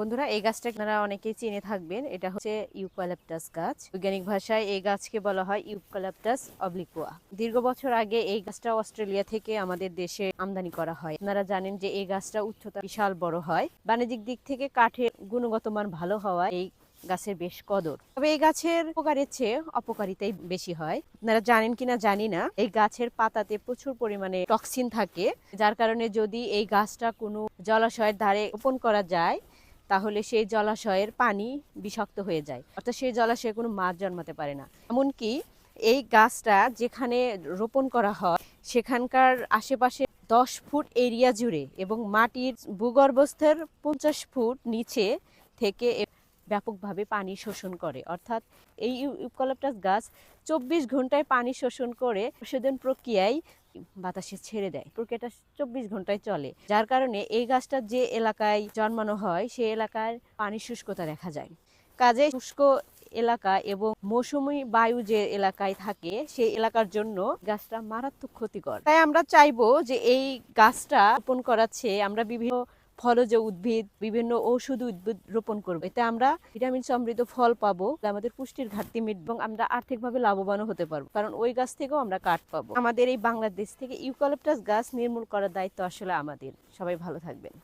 বন্ধুরা, এই গাছটা আপনারা অনেকেই চিনে থাকবেন। এটা হচ্ছে ইউক্যালিপটাস গাছ। বৈজ্ঞানিক ভাষায় এই গাছকে বলা হয় ইউক্যালিপটাস অবলিকুয়া। দীর্ঘ বছর আগে এই গাছটা অস্ট্রেলিয়া থেকে আমাদের দেশে আমদানি করা হয়। আপনারা জানেন যে এই গাছটা উচ্চতা বিশাল বড় হয়। বাণিজ্যিক দিক থেকে কাঠের গুণগত মান ভালো হওয়ায় এই গাছের বেশ কদর। তবে এই গাছের উপকারের চেয়ে অপকারিতাই বেশি হয়। আপনারা জানেন কিনা জানি না, এই গাছের পাতাতে প্রচুর পরিমাণে টক্সিন থাকে, যার কারণে যদি এই গাছটা কোনো জলাশয়ের ধারে রোপণ করা যায় তাহলে সেই জলাশয়ের পানি বিষাক্ত হয়ে যায়। অর্থাৎ সেই জলাশয়ে কোনো মাছ জন্মাতে পারে না। এমনকি এই গাছটা যেখানে রোপণ করা হয়, সেখানকার আশেপাশে দশ ফুট এরিয়া জুড়ে এবং মাটির ভূগর্ভস্থের পঞ্চাশ ফুট নিচে থেকে ব্যাপকভাবে পানি শোষণ করে। অর্থাৎ এই ইউ- গাছ চব্বিশ ঘন্টায় পানি শোষণ করে প্রশোধন প্রক্রিয়ায় বাতাসে ছেড়ে দেয়। প্রক্রিয়াটা চব্বিশ ঘন্টায় চলে। যার কারণে এই গাছটা যে এলাকায় জন্মানো হয় সেই এলাকার পানি শুষ্কতা দেখা যায়। কাজে শুষ্ক এলাকা এবং মৌসুমী বায়ু যে এলাকায় থাকে, সেই এলাকার জন্য গাছটা মারাত্মক ক্ষতিকর। তাই আমরা চাইব যে এই গাছটা রোপণ করাচ্ছে আমরা বিভিন্ন ফলজ উদ্ভিদ, বিভিন্ন ঔষধ উদ্ভিদ রোপণ করব। এতে আমরা ভিটামিন সমৃদ্ধ ফল পাবো আমাদের পুষ্টির ঘাটতি মিটবে এবং আমরা আর্থিকভাবে লাভবানও হতে পারব। কারণ ওই গাছ থেকেও আমরা কাঠ পাবো। আমাদের এই বাংলাদেশ থেকে ইউকালিপটাস গাছ নির্মূল করার দায়িত্ব আসলে আমাদের। সবাই ভালো থাকবেন।